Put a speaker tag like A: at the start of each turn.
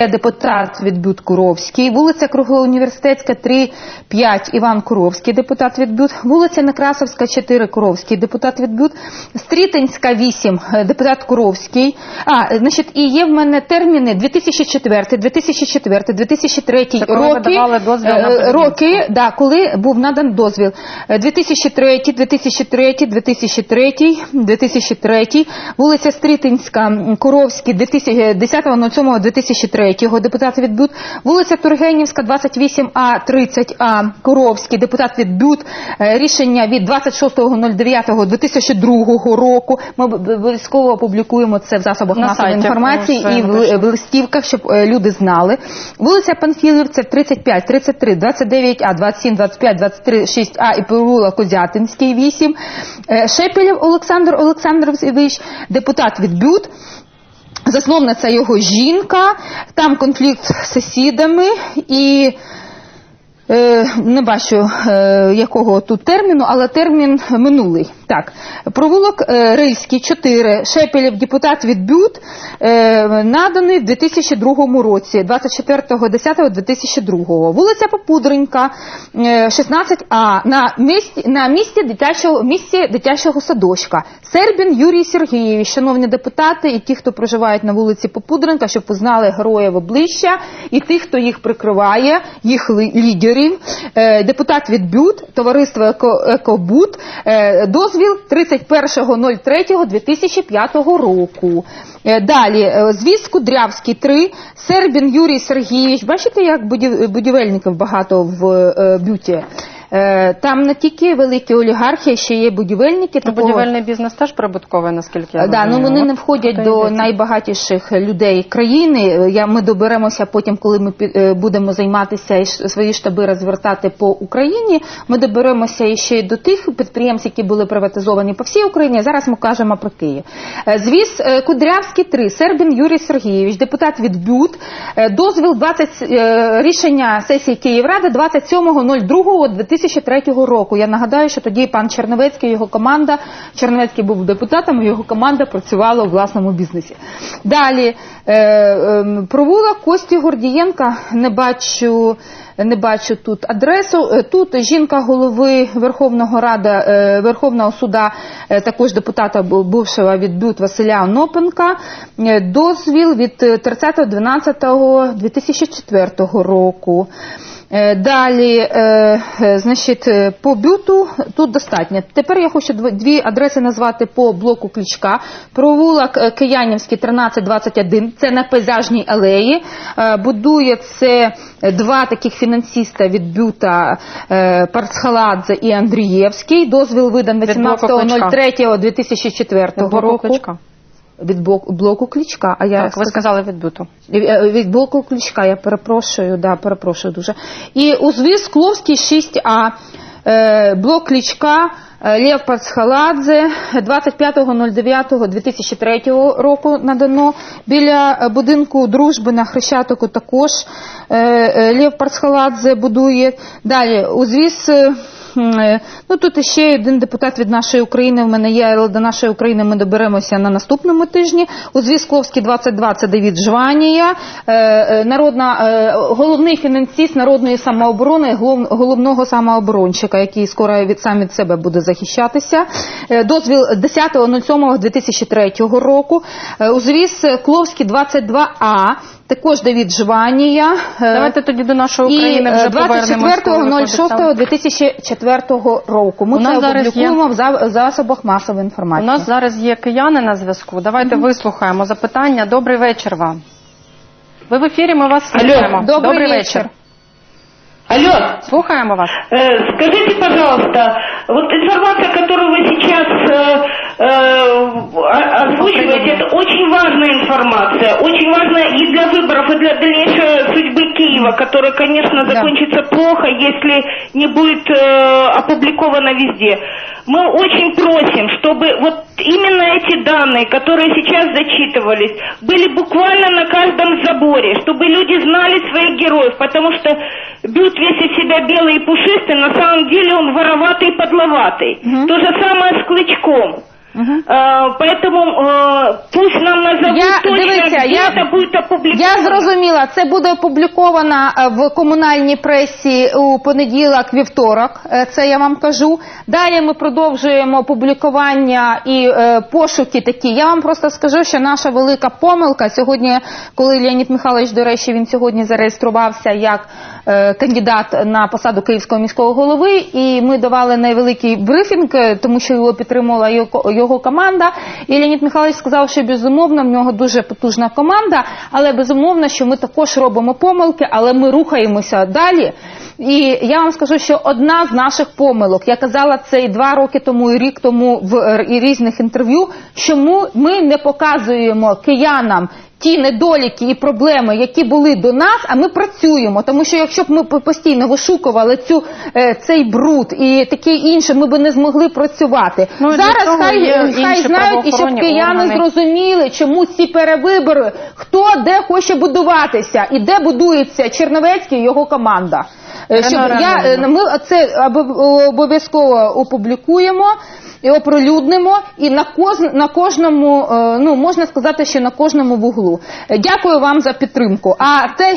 A: Депутат від БЮТ Куровський, вулиця Круглоуніверситетська 3, 5, Іван Куровський, депутат від БЮТ, вулиця Некрасовська 4, Куровський, депутат від БЮТ, Стрітинська 8, е, депутат Куровський. А, значить, і є в мене терміни 2004, 2004, 2003
B: Це
A: роки, е, роки, да, коли був надан дозвіл. Е, 2003, 2003, 2003, 2003, вулиця Стрітинська, Куровський, 10.07.2003, депутат від БЮТ, вулиця Тургенівська, 28А, 30А, Куровський, депутат від БЮТ, Е, рішення від 26.09.2002 року. Ми об- обов'язково опублікуємо це в засобах
B: На
A: масової
B: сайті,
A: інформації і в, в листівках, щоб е, люди знали. Вулиця Панфілівця 35, 33, 29А, 27, 25, 23, 6А і провулок Козятинський 8. Е, Шепелєв Олександр Олександрович, депутат від БЮТ. Засновниця його жінка, там конфлікт з сусідами і е, не бачу е, якого тут терміну, але термін минулий. Так, провулок е, Рильський 4, Шепелєв, депутат від БЮТ, е, наданий в 2002 році, 24.10.2002. Вулиця Попудренька, е, 16А, на місці, на місці дитячого, місці дитячого садочка. Сербін Юрій Сергійович, шановні депутати, і ті, хто проживають на вулиці Попудренка, щоб познали героїв обличчя, і тих, хто їх прикриває, їх лідерів. Е, Депутат від БЮТ, товариство Еко, Екобут, е, дозвіл 31.03.2005 року. Е, Далі, е, звіз Кудрявський 3, Сербін Юрій Сергійович. Бачите, як будів- будівельників багато в е, бюті? Е, Там не тільки великі олігархи, ще є будівельники.
B: Ну,
A: такого-
B: Будівельний бізнес теж прибутковий, наскільки я
A: Е, Да, ну вони не входять до найбагатіших людей країни. Я ми доберемося потім, коли ми е, будемо займатися і свої штаби розвертати по Україні. Ми доберемося і ще й до тих підприємств, які були приватизовані по всій Україні. Зараз ми кажемо про Київ. Е, Звіз е, Кудрявський 3, Сербін Юрій Сергійович, депутат від БЮТ. Е, Дозвіл 20 е, рішення сесії Київради 27.02.2003 року. Я нагадаю, що тоді пан Черновецький, його команда, Черновецький був депутатом, його команда працювала у власному бізнесі. Далі е, е, провулок Кості Гордієнка, не бачу. Не бачу тут адресу. Е, Тут жінка голови Верховного Рада е, Верховного суда, е, також депутата бу- бувшого від БЮТ Василя Онопенка. Дозвіл від е, 30.12.2004 року. Е, Далі, е, е, значить, по бюту тут достатньо. Тепер я хочу дв- дві адреси назвати по блоку Кличка. Провулок Киянівський 1321, це на пейзажній алеї. Будує це два таких фінансиста від бюта Парцхаладзе і Андрієвський. Дозвіл видан
B: Від блоку Кличка.
A: 18.03.2004
B: Від боку
A: року.
B: Кличка.
A: Від блоку, блоку Кличка. А я
B: Так, ви сказали від бюту.
A: Е, Від блоку ключка, я перепрошую, да, перепрошую дуже. І у звіз Кловський 6А, е, блок ключка, е, Лев Пацхаладзе, 25.09.2003 року надано. Біля е, будинку дружби на Хрещатику також е, е, Лев Пацхаладзе будує. Далі, у звіз... е, М, е, Ну тут ще один депутат від нашої України в мене є, але до нашої України ми доберемося на наступному тижні. У Звісковській 22 це Давід Жванія, е, е, народна, е, головний фінансист народної самооборони, головного самооборонщика, який скоро від сам від себе буде захищатися. Е, Дозвіл 10.07.2003 року. Е, У Звіс Кловський 22А. Також Давід Жванія. Е,
B: Давайте тоді до нашої України вже виходить там.
A: 24.06.2004 року. Ми
B: У
A: це
B: нас зараз
A: опублікуємо в засобах масової інформації.
B: У нас зараз є кияни на зв'язку. Давайте вислухаємо запитання. Добрий вечір вам. Ви в ефірі, ми вас слухаємо.
A: добрий вечір.
C: Алло,
B: Слухаємо вас.
C: э, скажите, пожалуйста, вот информация, которую вы сейчас э, э, озвучиваете, это очень важная информация, очень важная и для выборов, и для дальнейшей судьбы Киева, которая, конечно,
A: Да.
C: закончится плохо, если не будет э, опубликована везде. Мы очень просим, чтобы вот именно эти данные, которые сейчас зачитывались, были буквально на каждом заборе, чтобы люди знали своих героев, потому что Бют весь из себя белый и пушистый, на самом деле он вороватый и подловатый.
A: Мгм.
C: То же самое с Клычком. Э, поэтому э, пусть нам назовут
A: Я-
C: точно,
A: дивіться,
C: где
A: я-
C: это будет опубликовано.
A: Я зрозуміла, це буде опубліковано е, в комунальній пресі у понеділок, вівторок. е, Це я вам кажу. Далі ми продовжуємо публікування і е, пошуки такі. Я вам просто скажу, що наша велика помилка сьогодні, коли Леонід Михайлович, до речі, він сьогодні зареєструвався як е, кандидат на посаду київського міського голови, і ми давали невеликий брифінг, е, тому що його підтримувала його, його команда. І Леонід Михайлович сказав, що безумовно в нього дуже потужна команда, але безумовно, що ми також робимо помилки, але ми рухаємося далі. І я вам скажу, що одна з наших помилок, я казала це і два роки тому, і рік тому в різних інтерв'ю, що ми не показуємо киянам ті недоліки і проблеми, які були до нас, а ми працюємо. Тому що якщо б ми постійно вишукували цю, е, цей бруд і таке інше, ми б не змогли працювати.
B: Ну,
A: Зараз хай, хай знають і щоб кияни
B: органи.
A: зрозуміли, чому ці перевибори, хто де хоче будуватися і де будується Черновецький і його команда. Е, Щоб я, е, ми це обов'язково опублікуємо і оприлюднимо, і на коз на кожному, е, ну можна сказати, що на кожному вуглу. Е, Дякую вам за підтримку. А те,